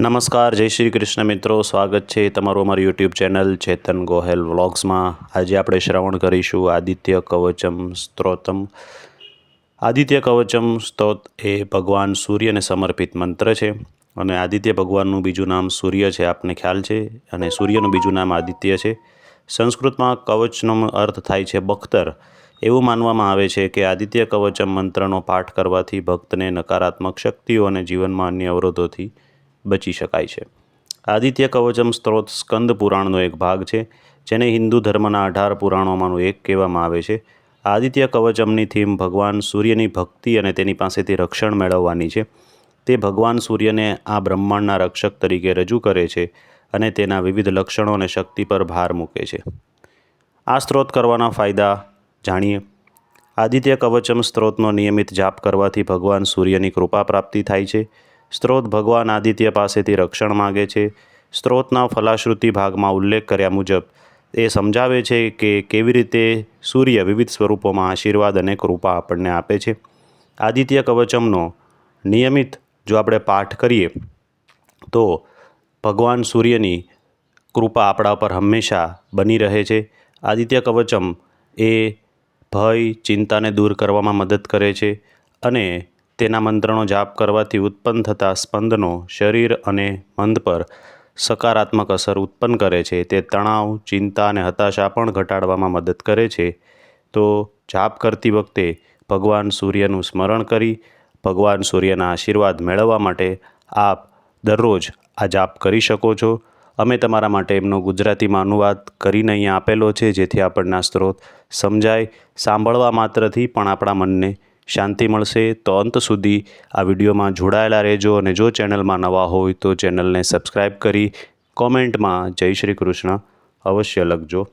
નમસ્કાર, જય શ્રી કૃષ્ણ મિત્રો. સ્વાગત છે તમારું અમારી યુટ્યુબ ચેનલ ચેતન ગોહેલ વ્લોગ્સમાં. આજે આપણે શ્રવણ કરીશું આદિત્ય કવચમ સ્ત્રોતમ. આદિત્ય કવચમ સ્ત્રોત એ ભગવાન સૂર્યને સમર્પિત મંત્ર છે અને આદિત્ય ભગવાનનું બીજું નામ સૂર્ય છે, આપને ખ્યાલ છે? અને સૂર્યનું બીજું નામ આદિત્ય છે. સંસ્કૃતમાં કવચનો અર્થ થાય છે બખ્તર એવું માનવામાં આવે છે કે આદિત્ય કવચમ મંત્રનો પાઠ કરવાથી ભક્તને નકારાત્મક શક્તિઓ અને જીવનમાં અન્ય અવરોધોથી બચી શકાય છે. આદિત્ય કવચમ સ્ત્રોત સ્કંદ પુરાણનો એક ભાગ છે, જેને હિન્દુ ધર્મના અઢાર પુરાણોમાંનું એક કહેવામાં આવે છે. આદિત્ય કવચમની થીમ ભગવાન સૂર્યની ભક્તિ અને તેની પાસેથી રક્ષણ મેળવવાની છે. તે ભગવાન સૂર્યને આ બ્રહ્માંડના રક્ષક તરીકે રજૂ કરે છે અને તેના વિવિધ લક્ષણો અને શક્તિ પર ભાર મૂકે છે. આ સ્ત્રોત કરવાના ફાયદા જાણીએ. આદિત્ય કવચમ સ્ત્રોતનો નિયમિત જાપ કરવાથી ભગવાન સૂર્યની કૃપા પ્રાપ્તિ થાય છે. સ્ત્રોત ભગવાન આદિત્ય પાસેથી રક્ષણ માગે છે. સ્ત્રોતના ફલાશ્રુતિ ભાગમાં ઉલ્લેખ કર્યા મુજબ, એ સમજાવે છે કે કેવી રીતે સૂર્ય વિવિધ સ્વરૂપોમાં આશીર્વાદ અને કૃપા આપણને આપે છે. આદિત્ય કવચમનો નિયમિત જો આપણે પાઠ કરીએ, તો ભગવાન સૂર્યની કૃપા આપણા પર હંમેશા બની રહે છે. આદિત્ય કવચમ એ ભય, ચિંતાને દૂર કરવામાં મદદ કરે છે અને તેના મંત્રનો જાપ કરવાથી ઉત્પન્ન થતા સ્પંદનો શરીર અને મંદ પર સકારાત્મક અસર ઉત્પન્ન કરે છે. તે તણાવ, ચિંતા અને હતાશા પણ ઘટાડવામાં મદદ કરે છે. તો જાપ કરતી વખતે ભગવાન સૂર્યનું સ્મરણ કરી, ભગવાન સૂર્યના આશીર્વાદ મેળવવા માટે આપ દરરોજ આ જાપ કરી શકો છો. અમે તમારા માટે એમનો ગુજરાતીમાં અનુવાદ કરીને અહીંયા આપેલો છે, જેથી આપણને સ્ત્રોત સમજાય. સાંભળવા માત્રથી પણ આપણા મનને શાંતિ મળશે. તો અંત સુધી આ વિડીયોમાં જોડાયેલા રહેજો અને જો ચેનલમાં નવા હોય તો ચેનલને સબસ્ક્રાઈબ કરી કોમેન્ટમાં જય શ્રી કૃષ્ણ અવશ્ય લખજો.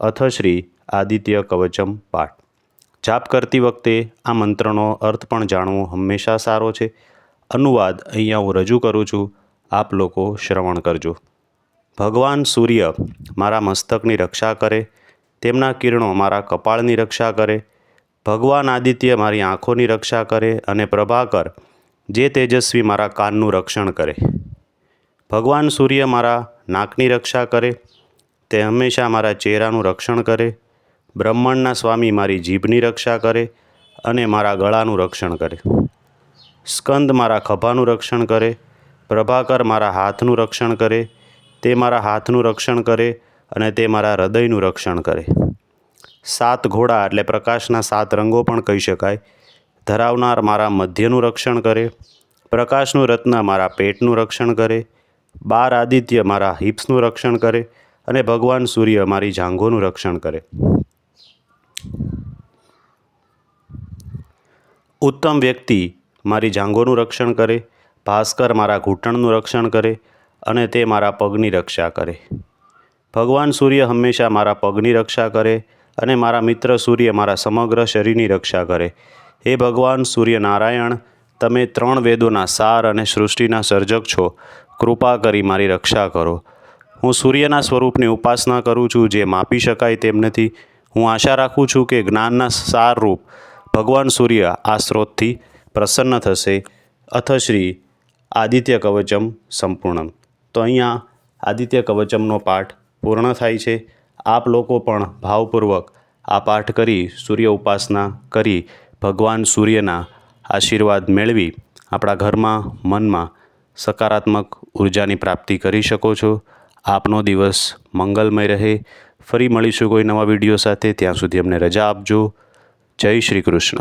અથ શ્રી આદિત્ય કવચમ પાઠ. જાપ કરતી વખતે આ મંત્રનો અર્થ પણ જાણવો હંમેશા સારો છે. અનુવાદ અહીંયા હું રજૂ કરું છું. આપ લોકો શ્રવણ કરજો. ભગવાન સૂર્ય મારા મસ્તકની રક્ષા કરે. તેમના કિરણો મારા કપાળની રક્ષા કરે. ભગવાન આદિત્ય મારી આંખોની રક્ષા કરે અને પ્રભાકર, જે તેજસ્વી મારા કાનનું રક્ષણ કરે. ભગવાન સૂર્ય મારા નાકની રક્ષા કરે, તે હંમેશા મારા ચહેરાનું રક્ષણ કરે, બ્રહ્માંડના સ્વામી મારી જીભની રક્ષા કરે અને મારા ગળાનું રક્ષણ કરે. સ્કંદ મારા ખભાનું રક્ષણ કરે, પ્રભાકર મારા હાથનું રક્ષણ કરે, તે મારા હાથનું રક્ષણ કરે અને તે મારા હૃદયનું રક્ષણ કરે. સાત ઘોડા એટલે પ્રકાશના સાત રંગો પણ કહી શકાય. ધરાવનાર મારા મધ્યનું રક્ષણ કરે. પ્રકાશનું રત્ન મારા પેટનું રક્ષણ કરે. બાર આદિત્ય મારા હિપ્સનું રક્ષણ કરે અને ભગવાન સૂર્ય મારી જાંઘોનું રક્ષણ કરે. ઉત્તમ વ્યક્તિ મારી જાંઘોનું રક્ષણ કરે. ભાસ્કર મારા ઘૂંટણનું રક્ષણ કરે અને તે મારા પગની રક્ષા કરે. ભગવાન સૂર્ય હંમેશા મારા પગની રક્ષા કરે. અને મારા મિત્ર સૂર્ય મારા સમગ્ર શરીરની રક્ષા કરે. હે ભગવાન સૂર્યનારાયણ, તમે ત્રણ વેદોના સાર અને સૃષ્ટિના સર્જક છો. કૃપા કરી મારી રક્ષા કરો. હું સૂર્યના સ્વરૂપની ઉપાસના કરું છું જે માપી શકાય તેમ નથી. હું આશા રાખું છું કે જ્ઞાનના સાર રૂપ ભગવાન સૂર્ય આ સ્ત્રોતથી પ્રસન્ન થશે. અથ શ્રી આદિત્ય કવચમ સંપૂર્ણમ. તો અહીંયા આદિત્ય કવચમનો પાઠ પૂર્ણ થાય છે. આપ લોકો પણ ભાવપૂર્વક આ પાઠ કરી સૂર્ય ઉપાસના કરી ભગવાન સૂર્યના આશીર્વાદ મેળવી આપણા ઘરમાં, મનમાં સકારાત્મક ઉર્જાની પ્રાપ્તિ કરી શકો છો. આપનો દિવસ મંગલમય રહે. ફરી મળીશું કોઈ નવા વીડિયો સાથે. ત્યાં સુધી અમને રજા આપજો. જય શ્રી કૃષ્ણ.